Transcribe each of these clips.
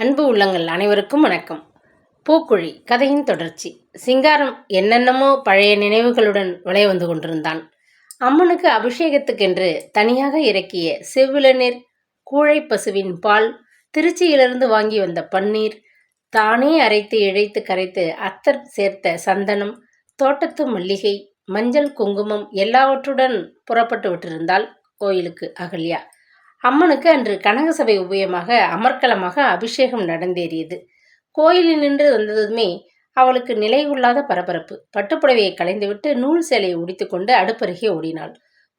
அன்பு உள்ளங்கள் அனைவருக்கும் வணக்கம். பூக்குழி கதையின் தொடர்ச்சி. சிங்காரம் என்னென்னமோ பழைய நினைவுகளுடன் விளைய வந்து கொண்டிருந்தான். அம்மனுக்கு அபிஷேகத்துக்கென்று தனியாக இறக்கிய செவ்விளநீர் கூழை பசுவின் பால் திருச்சியிலிருந்து வாங்கி வந்த பன்னீர் தானே அரைத்து இழைத்து கரைத்து அத்தர் சேர்த்த சந்தனம் தோட்டத்து மல்லிகை மஞ்சள் குங்குமம் எல்லாவற்றுடன் புறப்பட்டு விட்டிருந்தாள் கோயிலுக்கு அகல்யா. அம்மனுக்கு அன்று கனகசபை உபயமாக அமர்க்கலமாக அபிஷேகம் நடந்தேறியது. கோயிலில் நின்று வந்ததுமே அவளுக்கு நிலையுள்ளாத பரபரப்பு. பட்டுப்புடவையை களைந்துவிட்டு நூல் சேலையை உடித்துக்கொண்டு அடுப்பருகே ஓடினாள்.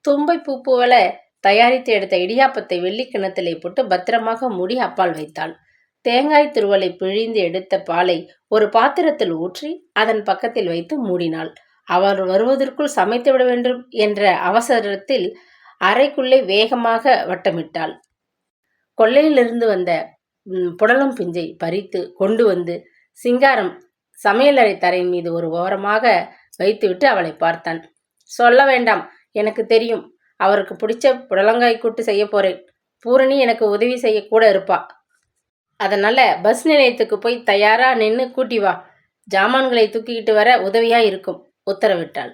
தும்பை பூ போல தயாரித்து எடுத்த இடியாப்பத்தை வெள்ளி கிணத்திலே போட்டு பத்திரமாக மூடி அப்பால் வைத்தாள். தேங்காய் துருவலை பிழிந்து எடுத்த பாலை ஒரு பாத்திரத்தில் ஊற்றி அதன் பக்கத்தில் வைத்து மூடினாள். அவர் வருவதற்குள் சமைத்து விட வேண்டும் என்ற அவசரத்தில் அறைக்குள்ளே வேகமாக வட்டமிட்டாள். கொல்லையிலிருந்து வந்த புடலம் பிஞ்சை பறித்து கொண்டு வந்து சிங்காரம் சமையலறை தரையின் மீது ஒரு ஓரமாக வைத்துவிட்டு அவளை பார்த்தான். சொல்ல வேண்டாம் எனக்கு தெரியும். அவருக்கு பிடிச்ச புடலங்காய் கூட்டு செய்ய போறேன். பூரணி எனக்கு உதவி செய்யக்கூட இருப்பா. அதனால பஸ் நிலையத்துக்கு போய் தயாரா நின்று கூட்டி வா. ஜாமான்களை தூக்கிக்கிட்டு வர உதவியா இருக்கும் உத்தரவிட்டாள்.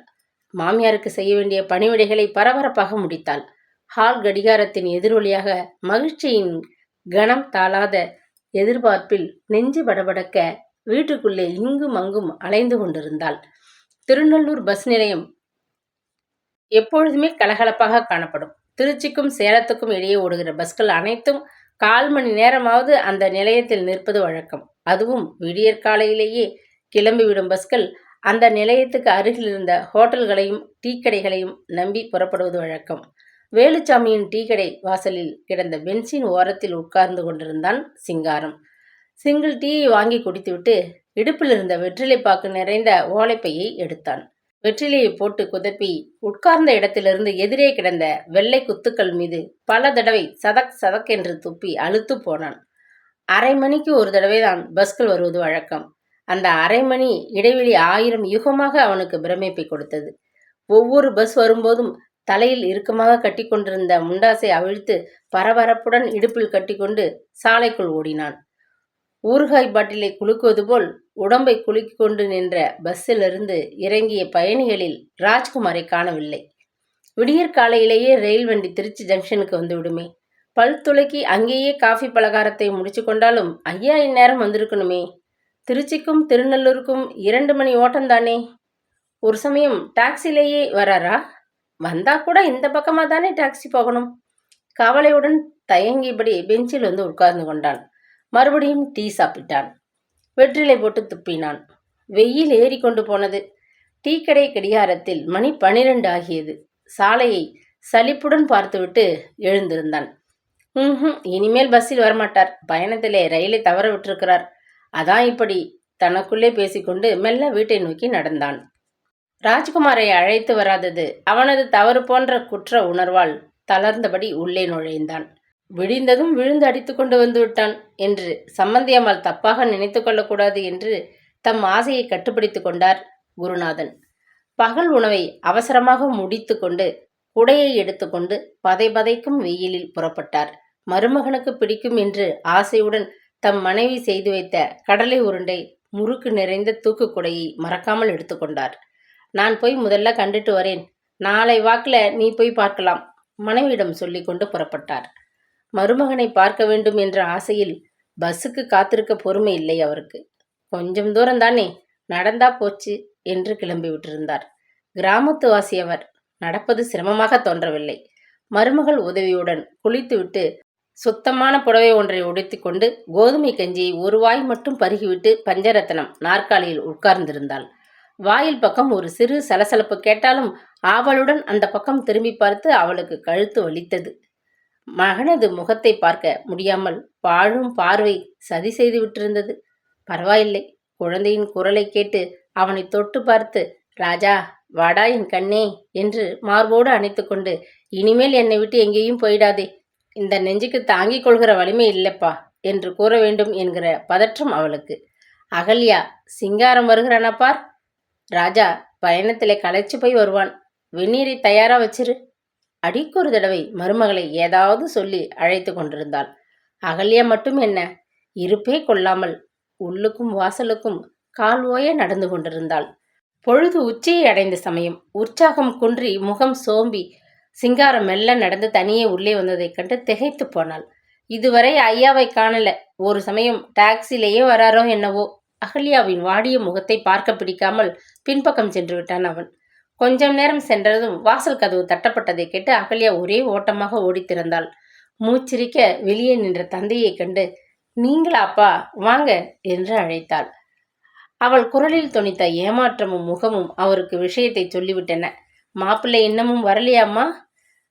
மாமியாருக்கு செய்ய வேண்டிய பணிவிடைகளை பரபரப்பாக முடித்தாள். ஹால் கடிகாரத்தின் எதிரொலியாக மகிழ்ச்சியின் கணம் தாளாத எதிர்பார்ப்பில் நெஞ்சு படபடக்க வீட்டுக்குள்ளே இங்கும் அங்கும் அலைந்து கொண்டிருந்தாள். திருநெல்லூர் பஸ் நிலையம் எப்பொழுதுமே கலகலப்பாக காணப்படும். திருச்சிக்கும் சேலத்துக்கும் இடையே ஓடுகிற பஸ்கள் அனைத்தும் கால் மணி நேரமாவது அந்த நிலையத்தில் நிற்பது வழக்கம். அதுவும் விடியற்காலையிலேயே கிளம்பிவிடும் பஸ்கள் அந்த நிலையத்துக்கு அருகில் இருந்த ஹோட்டல்களையும் டீ கடைகளையும் நம்பி புறப்படுவது வழக்கம். வேலுச்சாமியின் டீ கடை வாசலில் கிடந்த பென்சின் ஓரத்தில் உட்கார்ந்து கொண்டிருந்தான் சிங்காரம். சிங்கிள் டீயை வாங்கி குடித்துவிட்டு இடுப்பில் இருந்த வெற்றிலை பாக்கு நிறைந்த ஓலைப்பையை எடுத்தான். வெற்றிலையை போட்டு குதப்பி உட்கார்ந்த இடத்திலிருந்து எதிரே கிடந்த வெள்ளை குத்துக்கள் மீது பல தடவை சதக் சதக் என்று துப்பி அழுத்து போனான். அரை மணிக்கு ஒரு தடவை தான் பஸ்கள் வருவது வழக்கம். அந்த அரை மணி இடைவெளி ஆயிரம் யுகமாக அவனுக்கு பிரமிப்பை கொடுத்தது. ஒவ்வொரு பஸ் வரும்போதும் தலையில் இறுக்கமாக கட்டிக்கொண்டிருந்த முண்டாசை அவிழ்த்து பரபரப்புடன் இடுப்பில் கட்டிக்கொண்டு சாலைக்குள் ஓடினான். ஊறுகாய் பாட்டிலை குலுக்குவது போல் உடம்பை குலுக்கிக் கொண்டு நின்ற பஸ்ஸிலிருந்து இறங்கிய பயணிகளில் ராஜ்குமாரை காணவில்லை. விடியற் காலையிலேயே ரயில் வண்டி திருச்சி ஜங்ஷனுக்கு வந்து விடுமே. பல் துளக்கி அங்கேயே காஃபி பலகாரத்தை முடிச்சு கொண்டாலும் ஐயா இந்நேரம் வந்திருக்கணுமே. திருச்சிக்கும் திருநெல்லூருக்கும் இரண்டு மணி ஓட்டம்தானே? ஒரு சமயம் டாக்ஸிலேயே வராரா? வந்தா கூட இந்த பக்கமாக தானே டாக்ஸி போகணும்? கவலையுடன் தயங்கியபடி பெஞ்சில் வந்து உட்கார்ந்து கொண்டான். மறுபடியும் டீ சாப்பிட்டான். வெற்றிலை போட்டு துப்பினான். வெயில் ஏறி கொண்டு போனது. டீ கடை கடிகாரத்தில் மணி பனிரெண்டு ஆகியது. சாலையை சலிப்புடன் பார்த்துவிட்டு எழுந்திருந்தான். ம் இனிமேல் பஸ்ஸில் வரமாட்டார். பயணத்திலே ரயிலை தவற விட்டிருக்கிறார். அதான் இப்படி தனக்குள்ளே பேசிக்கொண்டு மெல்ல வீட்டை நோக்கி நடந்தான். ராஜ்குமாரை அழைத்து வராதது அவனது தவறு போன்ற குற்ற உணர்வால் தளர்ந்தபடி உள்ளே நுழைந்தான். விடிந்ததும் விழுந்து அடித்து கொண்டு வந்து விட்டான் என்று சம்பந்தியம்மாள் தப்பாக நினைத்து கொள்ளக்கூடாது என்று தம் ஆசையை கட்டுப்படுத்திக் கொண்டார் குருநாதன். பகல் உணவை அவசரமாக முடித்து கொண்டு குடையை எடுத்துக்கொண்டு பதை பதைக்கும் வெயிலில் புறப்பட்டார். மருமகனுக்கு பிடிக்கும் என்று ஆசையுடன் தம் மனைவி செய்து வைத்த கடலை உருண்டை முறுக்கு நிறைந்த தூக்குக்குடையை மறக்காமல் எடுத்துக்கொண்டார் நான் போய் முதல்ல கண்டுட்டு வரேன். நாளை வாக்கில் நீ போய் பார்க்கலாம் மனைவியிடம் சொல்லி கொண்டு புறப்பட்டார். மருமகனை பார்க்க வேண்டும் என்ற ஆசையில் பஸ்ஸுக்கு காத்திருக்க பொறுமை இல்லை அவருக்கு. கொஞ்சம் தூரம் தானே. நடந்தா போச்சு என்று கிளம்பி விட்டிருந்தார். கிராமத்து வாசி அவர் நடப்பது சிரமமாக தோன்றவில்லை. மருமகள் உதவியுடன் குளித்துவிட்டு சுத்தமான புடவை ஒன்றை உடைத்துக்கொண்டு கோதுமை கஞ்சியை ஒரு வாய் மட்டும் பருகிவிட்டு பஞ்சரத்தனம் நாற்காலியில் உட்கார்ந்திருந்தாள். வாயில் பக்கம் ஒரு சிறு சலசலப்பு கேட்டாலும் ஆவலுடன் அந்த பக்கம் திரும்பி பார்த்து அவளுக்கு கழுத்து வலித்தது. மகனது முகத்தை பார்க்க முடியாமல் பாழும் பார்வை சதி செய்து விட்டிருந்தது. பரவாயில்லை குழந்தையின் குரலை கேட்டு அவனை தொட்டு பார்த்து ராஜா வாடா என் கண்ணே என்று மார்போடு அணைத்து கொண்டு இனிமேல் என்னை விட்டு எங்கேயும் போயிடாதே இந்த நெஞ்சுக்கு தாங்கிக் கொள்கிற வலிமை இல்லைப்பா என்று கூற வேண்டும் என்கிற பதற்றம் அவளுக்கு. அகல்யா சிங்காரம் வருகிறானா பார்? ராஜா பயணத்திலே களைச்சு போய் வருவான். வெந்நீரை தயாரா வச்சிரு. அடிக்கொரு தடவை மருமகளை ஏதாவது சொல்லி அழைத்து கொண்டிருந்தாள். அகல்யா மட்டும் என்ன? இருப்பே கொள்ளாமல் உள்ளுக்கும் வாசலுக்கும் கால் ஓய நடந்து கொண்டிருந்தாள். பொழுது உச்சியை அடைந்த சமயம் உற்சாகம் குன்றி முகம் சோம்பி சிங்காரம் மெல்ல நடந்து தனியே உள்ளே வந்ததைக் கண்டு திகைத்து போனாள். இதுவரை ஐயாவை காணல. ஒரு சமயம் டாக்ஸிலேயே வராரோ என்னவோ? அகல்யாவின் வாடிய முகத்தை பார்க்க பிடிக்காமல் பின்பக்கம் சென்று விட்டான் அவன். கொஞ்சம் நேரம் சென்றதும் வாசல் கதவு தட்டப்பட்டதை கேட்டு அகல்யா ஒரே ஓட்டமாக ஓடித்திறந்தாள் மூச்சிரிக்க வெளியே நின்ற தந்தையைக் கண்டு நீங்களாப்பா வாங்க என்று அழைத்தாள். அவள் குரலில் துணித்த ஏமாற்றமும் முகமும் அவருக்கு விஷயத்தை சொல்லிவிட்டன. மாப்பிள்ளை இன்னமும் வரலையாம்மா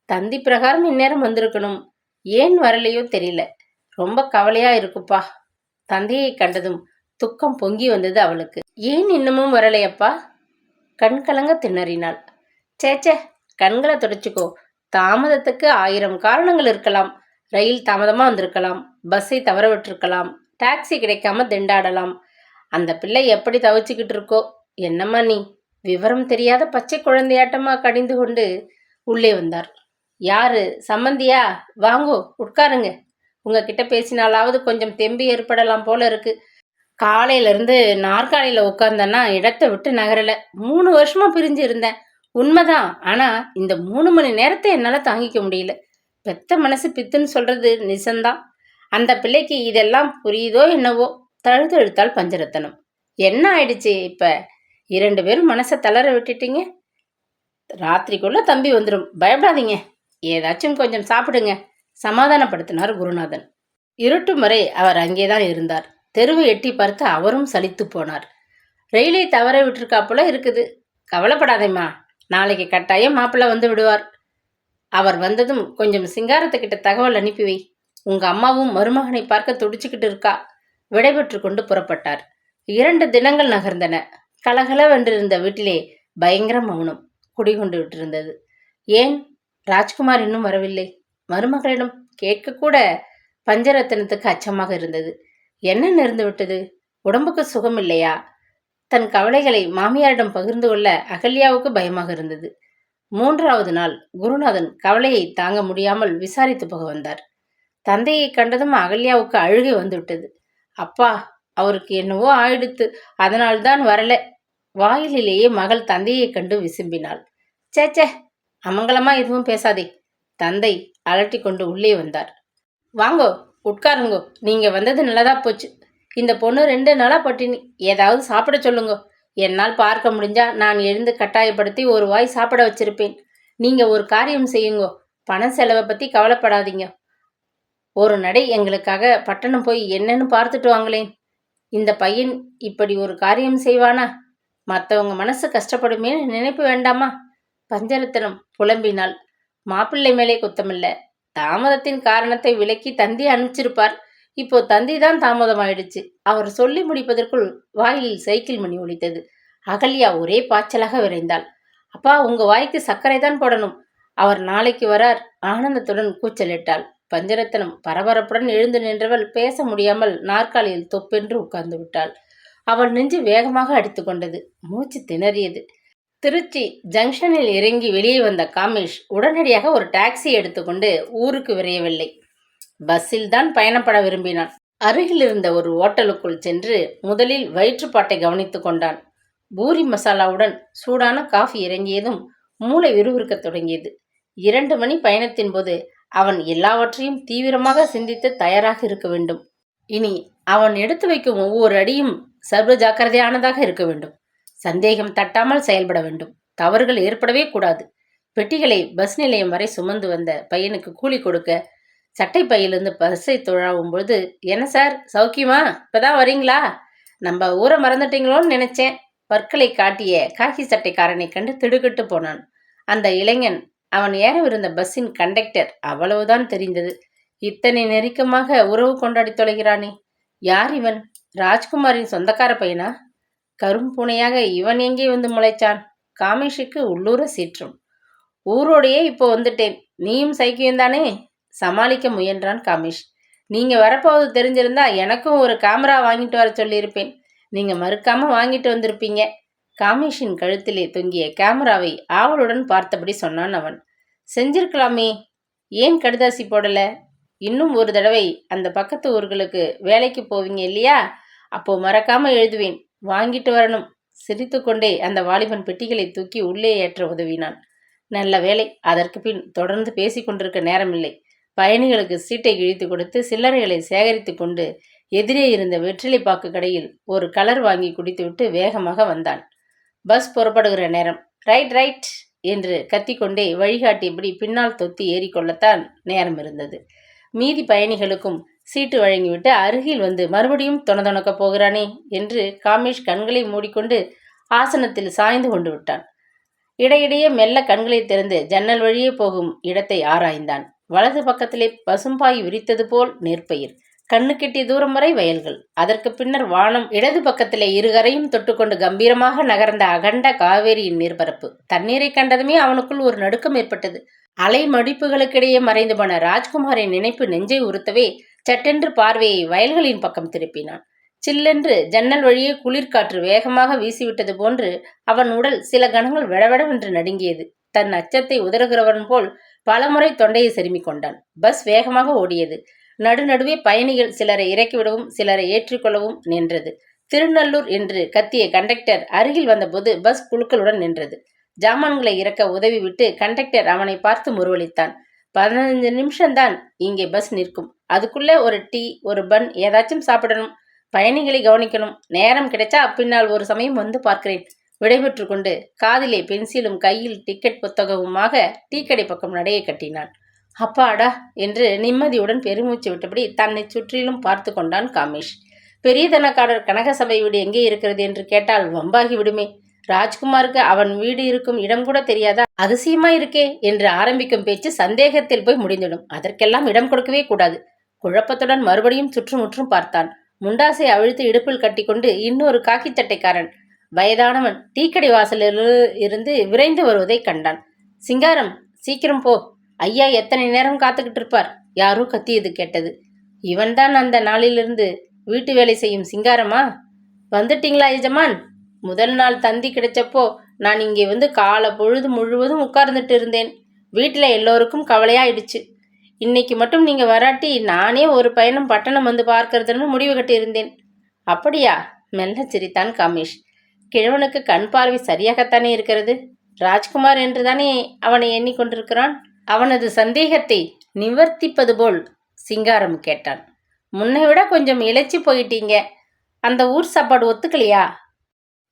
தந்தி பிரகாரம் இந்நேரம் வந்திருக்கணும். ஏன் வரலையோ தெரியல. ரொம்ப கவலையா இருக்குப்பா. தந்தையை கண்டதும் துக்கம் பொங்கி வந்தது அவளுக்கு. ஏன் இன்னமும் வரலையப்பா? கண் கலங்க திணறினாள். சேச்சே கண்களை துடைச்சிக்கோ. தாமதத்துக்கு ஆயிரம் காரணங்கள் இருக்கலாம். ரயில் தாமதமா வந்திருக்கலாம். பஸ்ஸை தவற விட்டுருக்கலாம் டாக்ஸி கிடைக்காம திண்டாடலாம். அந்த பிள்ளை எப்படி தவிச்சுக்கிட்டு இருக்கோ? என்னம்மா நீ? விவரம் தெரியாத பச்சை குழந்தையாட்டமா கடிந்து கொண்டு உள்ளே வந்தார். யாரு? சம்மந்தியா? வாங்கோ உட்காருங்க. உங்ககிட்ட பேசினாலாவது கொஞ்சம் தெம்பி ஏற்படலாம் போல இருக்கு. காலையில இருந்து நாற்காலியில உட்கார்ந்தேன்னா இடத்தை விட்டு நகரல. மூணு வருஷமா பிரிஞ்சு இருந்தேன். உண்மைதான். ஆனா இந்த மூணு மணி நேரத்தை என்னால் தாங்கிக்க முடியல. பெத்த மனசு பித்துன்னு சொல்றது நிசந்தான். அந்த பிள்ளைக்கு இதெல்லாம் புரியுதோ என்னவோ? தழுதழுத்தால் பஞ்சரத்தனம். என்ன ஆயிடுச்சு இப்ப? இரண்டு பேரும் மனசை தளர விட்டுட்டீங்க? ராத்திரிக்குள்ள தம்பி வந்துடும் பயப்படாதீங்க. ஏதாச்சும் கொஞ்சம் சாப்பிடுங்க சமாதானப்படுத்தினார் குருநாதன். இருட்டும் வரை அவர் அங்கேதான் இருந்தார். தெருவை எட்டி பார்த்து அவரும் சலித்து போனார். ரயிலை தவற விட்டுருக்காப்புல இருக்குது. கவலைப்படாதேம்மா நாளைக்கு கட்டாயம் மாப்பிள்ளை வந்து விடுவார். அவர் வந்ததும் கொஞ்சம் சிங்காரத்துக்கிட்ட தகவல் அனுப்பி வை. உங்க அம்மாவும் மருமகனை பார்க்க துடிச்சுக்கிட்டு இருக்கா. விடைபெற்று கொண்டு புறப்பட்டார். இரண்டு தினங்கள் நகர்ந்தன. கலகலவென்றிருந்த வீட்டிலே பயங்கர மௌனம் குடிகொண்டு விட்டிருந்தது. ஏன்? ராஜ்குமார் இன்னும் வரவில்லை. மருமகளிடம் கேட்கக்கூட பஞ்சரத்தனத்துக்கு அச்சமாக இருந்தது. என்ன நேர்ந்து விட்டது? உடம்புக்கு சுகம் இல்லையா? தன் கவலைகளை மாமியாரிடம் பகிர்ந்து கொள்ள அகல்யாவுக்கு பயமாக இருந்தது. மூன்றாவது நாள் குருநாதன் கவலையை தாங்க முடியாமல் விசாரித்து போக வந்தார். தந்தையை கண்டதும் அகல்யாவுக்கு அழுகை வந்துவிட்டது. அப்பா அவருக்கு என்னவோ ஆயிடுத்து அதனால்தான் வரல. வாயிலிலேயே மகள் தந்தையை கண்டு விசும்பினாள். சேச்சே அமங்கலமா எதுவும் பேசாதே. தந்தை அலட்டி கொண்டு உள்ளே வந்தார். வாங்கோ உட்காருங்கோ. நீங்க வந்தது நல்லதா போச்சு. இந்த பொண்ணு ரெண்டு நாளா பட்டினி. ஏதாவது சாப்பிட சொல்லுங்க. என்னால் பார்க்க முடிஞ்சா நான் எழுந்து கட்டாயப்படுத்தி ஒரு வாய் சாப்பிட வச்சிருப்பேன். நீங்க ஒரு காரியம் செய்யுங்கோ. பண செலவை பத்தி கவலைப்படாதீங்க. ஒரு நடை எங்களுக்காக பட்டணம் போய் என்னன்னு பார்த்துட்டு வாங்களேன். இந்த பையன் இப்படி ஒரு காரியம் செய்வானா? மற்றவங்க மனசு கஷ்டப்படுமே நினைப்பு வேண்டாமா? பஞ்சரத்தனம் புலம்பினாள். மாப்பிள்ளை மேலே குத்தமில்ல. தாமதத்தின் காரணத்தை விலக்கி தந்தி அனுப்பிச்சிருப்பார். இப்போ தந்தி தான் தாமதமாயிடுச்சு. அவர் சொல்லி முடிப்பதற்குள் வாயிலில் சைக்கிள் மணி ஒலித்தது. அகல்யா ஒரே பாய்ச்சலாக விரைந்தாள். அப்பா உங்க வாய்க்கு சர்க்கரை தான் போடணும். அவர் நாளைக்கு வரார். ஆனந்தத்துடன் கூச்சலிட்டாள். பஞ்சரத்தனம் பரபரப்புடன் எழுந்து நின்றவள் பேச முடியாமல் நாற்காலியில் தொப்பென்று உட்கார்ந்து விட்டாள். அவள் நெஞ்சு வேகமாக அடித்து கொண்டது. மூச்சு திணறியது. திருச்சி ஜங்ஷனில் இறங்கி வெளியே வந்த காமேஷ் உடனடியாக ஒரு டாக்ஸி எடுத்துக்கொண்டு ஊருக்கு விரையவில்லை. பஸ்ஸில் தான் பயணப்பட விரும்பினான். அருகில் இருந்த ஒரு ஓட்டலுக்குள் சென்று முதலில் வயிற்றுப்பாட்டை கவனித்து கொண்டான். பூரி மசாலாவுடன் சூடான காஃபி இறங்கியதும் மூளை விறுவிறுக்கத் தொடங்கியது. இரண்டு மணி பயணத்தின் போது அவன் எல்லாவற்றையும் தீவிரமாக சிந்தித்து தயாராக இருக்க வேண்டும். இனி அவன் எடுத்து வைக்கும் ஒவ்வொரு அடியும் சர்வ ஜாக்கிரதையானதாக இருக்க வேண்டும். சந்தேகம் தட்டாமல் செயல்பட வேண்டும். தவறுகள் ஏற்படவே கூடாது. பெட்டிகளை பஸ் நிலையம் வரை சுமந்து வந்த பையனுக்கு கூலி கொடுக்க சட்டை பையிலிருந்து பஸ்ஸை தொழாவும் பொழுது என்ன சார் சௌக்கியமா? இப்பதான் வரீங்களா நம்ம ஊரை மறந்துட்டீங்களோன்னு நினைச்சேன். பற்களை காட்டிய காக்கி சட்டைக்காரனை கண்டு திடுக்கிட்டு போனான். அந்த இளைஞன் அவன் ஏறவிருந்த பஸ்ஸின் கண்டக்டர் அவ்வளவுதான் தெரிந்தது. இத்தனை நெருக்கமாக உறவு கொண்டாடி தொலைகிறானே. யார் இவன்? ராஜ்குமாரின் சொந்தக்கார பையனா? கரும்புனையாக இவன் எங்கே வந்து முளைச்சான்? காமேஷுக்கு உள்ளூர சீற்றும். ஊரோடையே இப்போ வந்துட்டேன். நீயும் சைக்கியம் தானே? சமாளிக்க முயன்றான் காமேஷ். நீங்கள் வரப்போவது தெரிஞ்சிருந்தா எனக்கும் ஒரு கேமரா வாங்கிட்டு வர சொல்லியிருப்பேன். நீங்கள் மறுக்காம வாங்கிட்டு வந்திருப்பீங்க. காமேஷின் கழுத்திலே தொங்கிய கேமராவை ஆவலுடன் பார்த்தபடி சொன்னான் அவன். செஞ்சிருக்கலாமே. ஏன் கடுதாசி போடலை? இன்னும் ஒரு தடவை அந்த பக்கத்து ஊர்களுக்கு வேலைக்கு போவீங்க இல்லையா? அப்போ மறக்காம எழுதுவேன். வாங்கிட்டு வரணும். சிரித்துக்கொண்டே அந்த வாலிபன் பெட்டிகளை தூக்கி உள்ளே ஏற்ற உதவினான். நல்ல வேலை அதற்கு பின் தொடர்ந்து பேசிக்கொண்டிருக்க நேரமில்லை. பயணிகளுக்கு சீட்டை கிழித்து கொடுத்து சில்லறைகளை சேகரித்து கொண்டு எதிரே இருந்த வெற்றிலை பாக்கு கடையில் ஒரு கலர் வாங்கி குடித்துவிட்டு வேகமாக வந்தான். பஸ் புறப்படுகிற நேரம். ரைட் ரைட் என்று கத்திக்கொண்டே வழிகாட்டியபடி பின்னால் தொத்தி ஏறிக்கொள்ளத்தான் நேரம் இருந்தது மீதி பயணிகளுக்கும் சீட்டு வழங்கிவிட்டு அருகில் வந்து மறுபடியும் தொணதொணக்க போகிறானே என்று காமேஷ் கண்களை மூடிக்கொண்டு ஆசனத்தில் சாய்ந்து கொண்டு விட்டான். இடையிடையே மெல்ல கண்களை திறந்து ஜன்னல் வழியே போகும் இடத்தை ஆராய்ந்தான். வலது பக்கத்திலே பசும்பாய் விரித்தது போல் நெற்பயிர் கண்ணு கெட்டிய தூரம் வரை வயல்கள். அதற்கு பின்னர் வானம் இடது பக்கத்திலே இருகரையும் தொட்டுக்கொண்டு கம்பீரமாக நகர்ந்த அகண்ட காவேரியின் நீர்பரப்பு தண்ணீரை கண்டதுமே அவனுக்குள் ஒரு நடுக்கம் ஏற்பட்டது. அலை மடிப்புகளுக்கிடையே மறைந்து போன ராஜ்குமாரின் நினைப்பு நெஞ்சை உறுத்தவே சட்டென்று பார்வையை வயல்களின் பக்கம் திருப்பினான். சில்லென்று ஜன்னல் வழியே குளிர்காற்று வேகமாக வீசிவிட்டது போன்று அவன் உடல் சில கணங்கள் விடவிடவென்று நடுங்கியது. தன் அச்சத்தை உதறுகிறவன் போல் பலமுறை தொண்டையை செருமிக் கொண்டான். பஸ் வேகமாக ஓடியது. நடுநடுவே பயணிகள் சிலரை இறக்கிவிடவும் சிலரை ஏற்றிக்கொள்ளவும் நின்றது. திருநல்லூர் என்று கத்திய கண்டக்டர் அருகில் வந்தபோது பஸ் குழுக்களுடன் நின்றது. ஜாமான்களை இறக்க உதவி விட்டு கண்டக்டர் அவனை பார்த்து முருவளித்தான் பதினஞ்சு நிமிஷம்தான் இங்கே பஸ் நிற்கும். அதுக்குள்ளே ஒரு டீ ஒரு பன் ஏதாச்சும் சாப்பிடணும். பயணிகளை கவனிக்கணும். நேரம் கிடைச்சா பின்னால் ஒரு சமயம் வந்து பார்க்கிறேன். விடைபெற்று கொண்டு காதிலே பென்சிலும் கையில் டிக்கெட் புத்தகமுமாக டீக்கடை பக்கம் நடையை கட்டினான். அப்பாடா! என்று நிம்மதியுடன் பெருமூச்சு விட்டபடி தன்னை சுற்றிலும் பார்த்து கொண்டான் காமேஷ். பெரிய தனக்காரர் கனகசபை வீடு எங்கே இருக்கிறது என்று கேட்டால் வம்பாகி விடுமே. ராஜ்குமாருக்கு அவன் வீடு இருக்கும் இடம் கூட தெரியாதா? அதிசயமா இருக்கே என்று ஆரம்பிக்கும் பேச்சு சந்தேகத்தில் போய் முடிந்துடும் அதற்கெல்லாம் இடம் கொடுக்கவே கூடாது. குழப்பத்துடன் மறுபடியும் சுற்றுமுற்றும் பார்த்தான். முண்டாசை அவிழ்த்து இடுப்பில் கட்டிக்கொண்டு இன்னொரு காக்கி சட்டைக்காரன் வயதானவன் டீக்கடை வாசலில் இருந்து விரைந்து வருவதை கண்டான். சிங்காரம் சீக்கிரம் போ. ஐயா எத்தனை நேரம் காத்துக்கிட்டு இருப்பார்? யாரோ கத்தியது கேட்டது. இவன்தான் அந்த நாளிலிருந்து வீட்டு வேலை செய்யும் சிங்காரமா? வந்துட்டீங்களா எஜமான்? முதல் நாள் தந்தி கிடைச்சப்போ நான் இங்கே வந்து காலை பொழுது முழுவதும் உட்கார்ந்துட்டு இருந்தேன். வீட்டில் எல்லோருக்கும் கவலையாயிடுச்சு. இன்னைக்கு மட்டும் நீங்கள் வராட்டி நானே ஒரு பயணம் பட்டணம் வந்து பார்க்கறதுன்னு முடிவு கட்டியிருந்தேன். அப்படியா? மெல்ல சிரித்தான் கமேஷ். கிழவனுக்கு கண் பார்வை சரியாகத்தானே இருக்கிறது? ராஜ்குமார் என்றுதானே அவனை எண்ணிக்கொண்டிருக்கிறான்? அவனது சந்தேகத்தை நிவர்த்திப்பது போல் சிங்காரம் கேட்டான். முன்னை விட கொஞ்சம் இழைச்சி போயிட்டீங்க. அந்த ஊர் சாப்பாடு ஒத்துக்கலையா?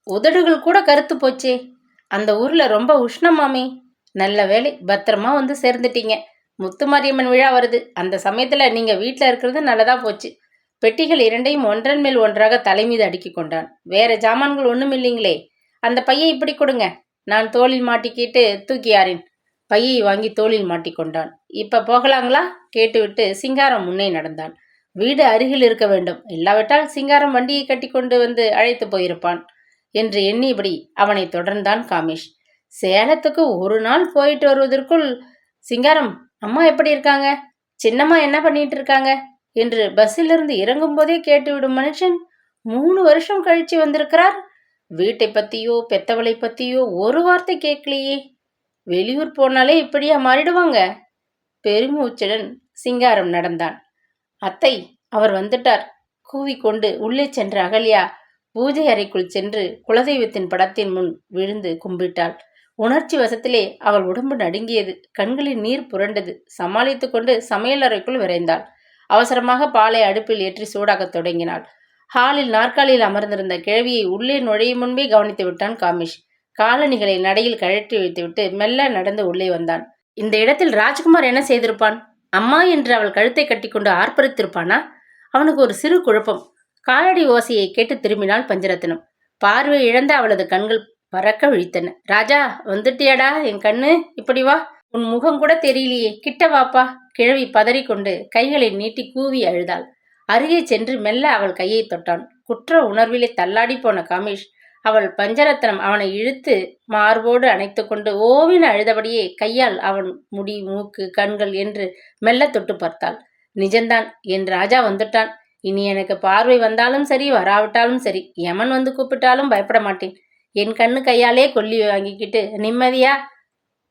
உதடுகள் கூட கருத்து போச்சே. அந்த ஊர்ல ரொம்ப உஷ்ணமாமே. நல்ல வேலை பத்திரமா வந்து சேர்ந்துட்டீங்க. முத்துமாரியம்மன் விழா வருது. அந்த சமயத்தில் நீங்கள் வீட்டில் இருக்கிறது நல்லதாக போச்சு. பெட்டிகள் இரண்டையும் ஒன்றன் மேல் ஒன்றாக தலை மீது அடுக்கி கொண்டான். வேற ஜாமான்கள் ஒன்றும் இல்லைங்களே. அந்த பையை இப்படி கொடுங்க. நான் தோளில் மாட்டிக்கிட்டு தூக்கியாரின் பையை வாங்கி தோளில் மாட்டிக்கொண்டான் இப்போ போகலாங்களா? கேட்டுவிட்டு சிங்காரம் முன்னே நடந்தான். வீடு அருகில் இருக்க வேண்டும். இல்லாவிட்டால் சிங்காரம் வண்டியை கட்டி கொண்டு வந்து அழைத்து போயிருப்பான் என்று எண்ணியபடி அவனை தொடர்ந்தான் காமேஷ். சேலத்துக்கு ஒரு நாள் போயிட்டு வருவதற்குள் சிங்காரம் அம்மா எப்படி இருக்காங்க? சின்னம்மா என்ன பண்ணிட்டு இருக்காங்க? என்று பஸ்ஸிலிருந்து இறங்கும் போதே கேட்டுவிடும் மனுஷன் மூணு வருஷம் கழிச்சு வந்திருக்கிறார். வீட்டை பத்தியோ பெத்தவளை பத்தியோ ஒரு வார்த்தை கேட்கலையே. வெளியூர் போனாலே இப்படியா மாறிடுவாங்க? பெருமூச்சுடன் சிங்காரம் நடந்தான். அத்தை அவர் வந்துட்டார். கூவிக்கொண்டு உள்ளே சென்ற அகல்யா பூஜை அறைக்குள் சென்று குலதெய்வத்தின் படத்தின் முன் விழுந்து கும்பிட்டாள். உணர்ச்சி வசத்திலே அவள் உடம்பு நடுங்கியது. கண்களில் நீர் புரண்டது. சமாளித்து கொண்டு சமையலறைக்குள் விரைந்தாள். அவசரமாக பாலை அடுப்பில் ஏற்றி சூடாகத் தொடங்கினாள். ஹாலில் நாற்காலியில் அமர்ந்திருந்த கிழவியை உள்ளே நுழையும் முன்பே கவனித்து விட்டான் காமிஷ். காலணிகளை நடையில் கழற்றி வைத்துவிட்டு மெல்ல நடந்து உள்ளே வந்தான். இந்த இடத்தில் ராஜ்குமார் என்ன செய்திருப்பான்? அம்மா என்று அவள் கழுத்தை கட்டிக்கொண்டு ஆர்ப்பரித்திருப்பானா? அவனுக்கு ஒரு சிறு குழப்பம். காலடி ஓசையை கேட்டு திரும்பினாள் பஞ்சரத்னம். பார்வை இழந்த அவளது கண்கள் பறக்க விழித்தன. ராஜா வந்துட்டியாடா என் கண்ணு. இப்படி வா. உன் முகம் கூட தெரியலையே. கிட்ட வாப்பா. கிழவி பதறிக்கொண்டு கைகளை நீட்டி கூவி அழுதாள். அருகே சென்று மெல்ல அவள் கையை தொட்டான். குற்ற உணர்விலே தள்ளாடி போன காமேஷ் அவள் பஞ்சரத்னம் அவனை இழுத்து மார்போடு அணைத்து கொண்டு ஓவின அழுதபடியே கையால் அவன் முடி மூக்கு கண்கள் என்று மெல்ல தொட்டு பார்த்தாள். நிஜந்தான் என் ராஜா வந்துட்டான். இனி எனக்கு பார்வை வந்தாலும் சரி வராவிட்டாலும் சரி யமன் வந்து கூப்பிட்டாலும் பயப்பட மாட்டேன். என் கண்ணு கையாலே கொல்லி வாங்கிக்கிட்டு நிம்மதியா?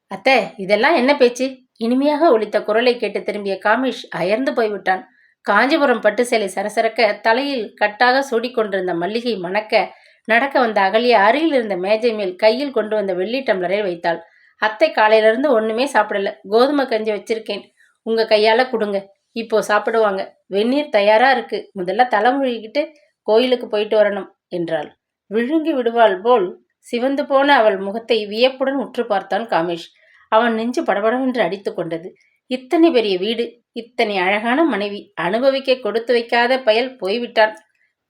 அத்தை இதெல்லாம் என்ன பேச்சு? இனிமையாக ஒழித்த குரலை கேட்டு திரும்பிய காமேஷ் அயர்ந்து போய்விட்டான். காஞ்சிபுரம் பட்டு சேலை சரசரக்க தலையில் கட்டாக சூடிக்கொண்டிருந்த மல்லிகை மணக்க நடக்க வந்த அகலிய அருகில் இருந்த மேஜை மேல் கையில் கொண்டு வந்த வெள்ளி டம்ளரை வைத்தாள். அத்தை காலையிலிருந்து ஒண்ணுமே சாப்பிடல. கோதுமை கஞ்சி வச்சிருக்கேன். உங்க கையால கொடுங்க. இப்போ சாப்பிடுவாங்க. வெந்நீர் தயாரா இருக்கு. முதல்ல தலைமொழிகிட்டு கோயிலுக்கு போயிட்டு வரணும் என்றாள். விழுங்கி விடுவாள் போல் சிவந்து போன அவள் முகத்தை வியப்புடன் உற்று பார்த்தான் காமேஷ். அவன் நெஞ்சு படபடவென்று அடித்து கொண்டது. இத்தனை பெரிய வீடு இத்தனை அழகான மனைவி அனுபவிக்க கொடுத்து வைக்காத பயல் போய்விட்டான்.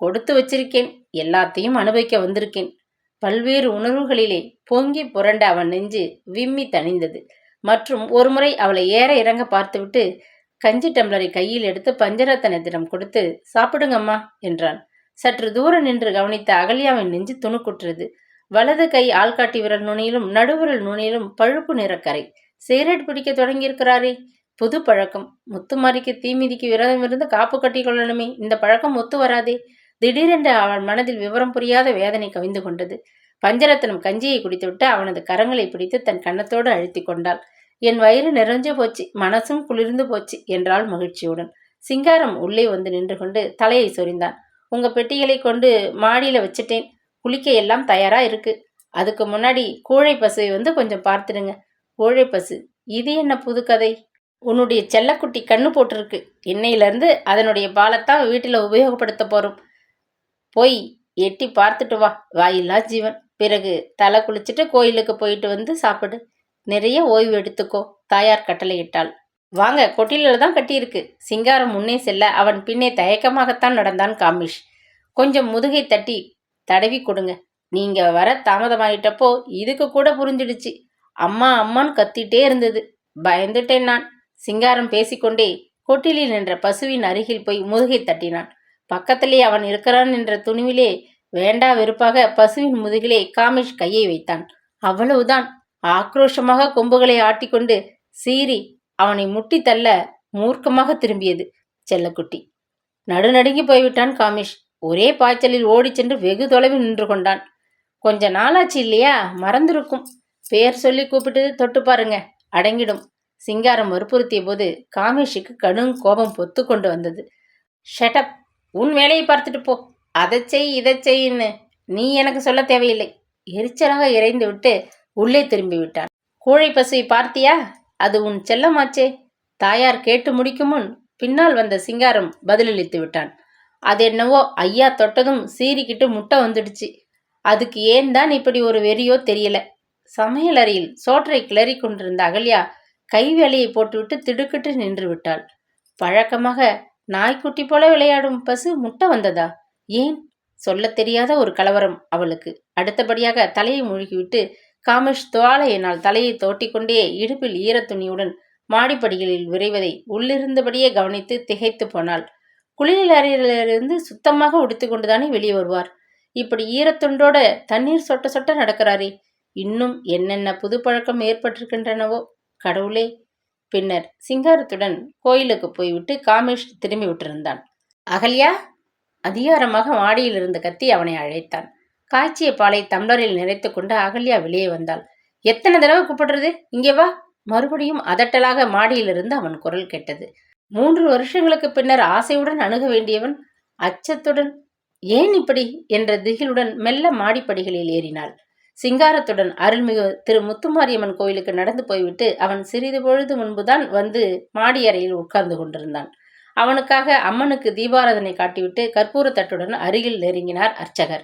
கொடுத்து வச்சிருக்கேன் எல்லாத்தையும் அனுபவிக்க வந்திருக்கேன். பல்வேறு உணர்வுகளிலே பொங்கி புரண்ட அவன் நெஞ்சு விம்மி தணிந்தது. மற்றும் ஒருமுறை அவளை ஏற இறங்க பார்த்துவிட்டு கஞ்சி டம்ளரை கையில் எடுத்து பஞ்சரத்தனத்திடம் கொடுத்து சாப்பிடுங்கம்மா என்றான். சற்று தூரம் நின்று கவனித்த அகல்யாவின் நெஞ்சு துணுக்குற்றது. வலது கை ஆள்காட்டி விரல் நுனியிலும் நடுவிரல் நுனியிலும் பழுப்பு நிறக்கரை. சிகரெட் பிடிக்க தொடங்கியிருக்கிறாரே. புது பழக்கம். முத்துமாரிக்கு தீமிதிக்கு விரதம் இருந்து காப்பு கட்டி கொள்ளணுமே. இந்த பழக்கம் ஒத்து வராதே. திடீரென்று அவன் மனதில் விவரம் புரியாத வேதனை கவிந்து கொண்டது. பஞ்சரத்னம் கஞ்சியை குடித்துவிட்டு அவனது கரங்களை பிடித்து தன் கன்னத்தோடு அழுத்தி கொண்டாள். என் வயிறு நிறைஞ்சு போச்சு. மனசும் குளிர்ந்து போச்சு என்றாள் மகிழ்ச்சியுடன். சிங்காரம் உள்ளே வந்து நின்று கொண்டு தலையை சொரிந்தான். உங்கள் பெட்டிகளை கொண்டு மாடியில் வச்சுட்டேன். குளிக்க எல்லாம் தயாராக இருக்குது அதுக்கு முன்னாடி கோழை பசுவை வந்து கொஞ்சம் பார்த்துடுங்க. கோழை பசு இது என்ன புது கதை? உன்னுடைய செல்லக்குட்டி கண்ணு போட்டிருக்கு. இன்னையிலேருந்து அதனுடைய பாலைத்தான் வீட்டில் உபயோகப்படுத்த போகிறோம் போய் எட்டி பார்த்துட்டு வா. வாயில்லா ஜீவன். பிறகு தலை குளிச்சுட்டு கோயிலுக்கு போயிட்டு வந்து சாப்பிடு. நிறைய ஓய்வு எடுத்துக்கோ. தாயார் கட்டளையிட்டாள். வாங்க கொட்டிலில் தான் கட்டியிருக்கு. சிங்காரம் முன்னே செல்ல அவன் பின்னே தயக்கமாகத்தான் நடந்தான் காமிஷ். கொஞ்சம் முதுகை தட்டி தடவி கொடுங்க. நீங்கள் வர தாமதமாயிட்டப்போ இதுக்கு கூட புரிஞ்சிடுச்சு. அம்மா அம்மான்னு கத்திட்டே இருந்தது. பயந்துட்டேன் நான். சிங்காரம் பேசிக்கொண்டே கொட்டிலில் நின்ற பசுவின் அருகில் போய் முதுகை தட்டினான். பக்கத்திலே அவன் இருக்கிறான் என்ற துணிவிலே வேண்டா வெறுப்பாக பசுவின் முதுகிலே காமிஷ் கையை வைத்தான். அவ்வளவுதான். ஆக்ரோஷமாக கொம்புகளை ஆட்டிக்கொண்டு சீறி அவனை முட்டி தள்ள மூர்க்கமாக திரும்பியது செல்லக்குட்டி. நடுநடுங்கி போய்விட்டான் காமிஷ். ஒரே பாய்ச்சலில் ஓடிச் சென்று வெகு தொலைவில் நின்று கொண்டான். கொஞ்ச நாளாச்சு இல்லையா? மறந்திருக்கும். பேர் சொல்லி கூப்பிட்டு தொட்டு பாருங்க. அடங்கிடும். சிங்காரம் வற்புறுத்திய போது காமேஷுக்கு கடும் கோபம் பொத்து கொண்டு வந்தது. ஷட்டப் உன் வேலையை பார்த்துட்டு போ. அதை செய் இதை செய்ன்னு நீ எனக்கு சொல்ல தேவையில்லை. எரிச்சலாக இறைந்து விட்டு உள்ளே திரும்பி விட்டான் கூழை பசுவை பார்த்தியா? அது உன் செல்லமாச்சே. தாயார் கேட்டு முடிக்கும் முன் பின்னால் வந்த சிங்காரம் பதிலளித்து விட்டான். அது என்னவோ ஐயா தொட்டதும் சீறிக்கிட்டு முட்டை வந்துடுச்சு. அதுக்கு ஏன் தான் இப்படி ஒரு வெறியோ தெரியல. சமையலறையில் சோற்றை கிளறி கொண்டிருந்த அகல்யா கை வேலையை போட்டுவிட்டு திடுக்கிட்டு நின்று விட்டாள். பழக்கமாக நாய்க்குட்டி போல விளையாடும் பசு முட்டை வந்ததா? ஏன்? சொல்ல தெரியாத ஒரு கலவரம் அவளுக்கு. அடுத்தபடியாக தலையை மூழ்கிவிட்டு காமேஷ் துவாலையினால் தலையை தோட்டிக்கொண்டே இடுப்பில் ஈரத்துணியுடன் மாடிப்படிகளில் விரைவதை உள்ளிருந்தபடியே கவனித்து திகைத்து போனாள். குளியல் அறையிலிருந்து சுத்தமாக உடுத்து கொண்டுதானே வெளியே வருவார்? இப்படி ஈரத்துண்டோட தண்ணீர் சொட்ட சொட்ட நடக்கிறாரே இன்னும் என்னென்ன புது பழக்கம் ஏற்பட்டிருக்கின்றனவோ? கடவுளே! பின்னர் சிங்காரத்துடன் கோயிலுக்கு போய்விட்டு காமேஷ் திரும்பி விட்டிருந்தான். அகல்யா! அதிகாரமாக மாடியிலிருந்து கத்தி அவனை அழைத்தான். காய்ச்சிய பாலை தம்ளரில் நிறைத்து கொண்டு அகல்யா வெளியே வந்தாள். எத்தனை தடவை கூப்பிடுறது? இங்கே வா. மறுபடியும் அதட்டலாக மாடியிலிருந்து அவன் குரல் கேட்டது. மூன்று வருஷங்களுக்கு பின்னர் ஆசையுடன் அணுக வேண்டியவன் அச்சத்துடன் ஏன் இப்படி? என்ற திகிலுடன் மெல்ல மாடிப்படிகளில் ஏறினாள். சிங்காரத்துடன் அருள்மிகு திரு முத்துமாரியம்மன் கோயிலுக்கு நடந்து போய்விட்டு அவன் சிறிது பொழுது முன்புதான் வந்து மாடி அறையில் உட்கார்ந்து கொண்டிருந்தான். அவனுக்காக அம்மனுக்கு தீபாராதனை காட்டிவிட்டு கற்பூரத்தட்டுடன் அருகில் நெருங்கினார் அர்ச்சகர்.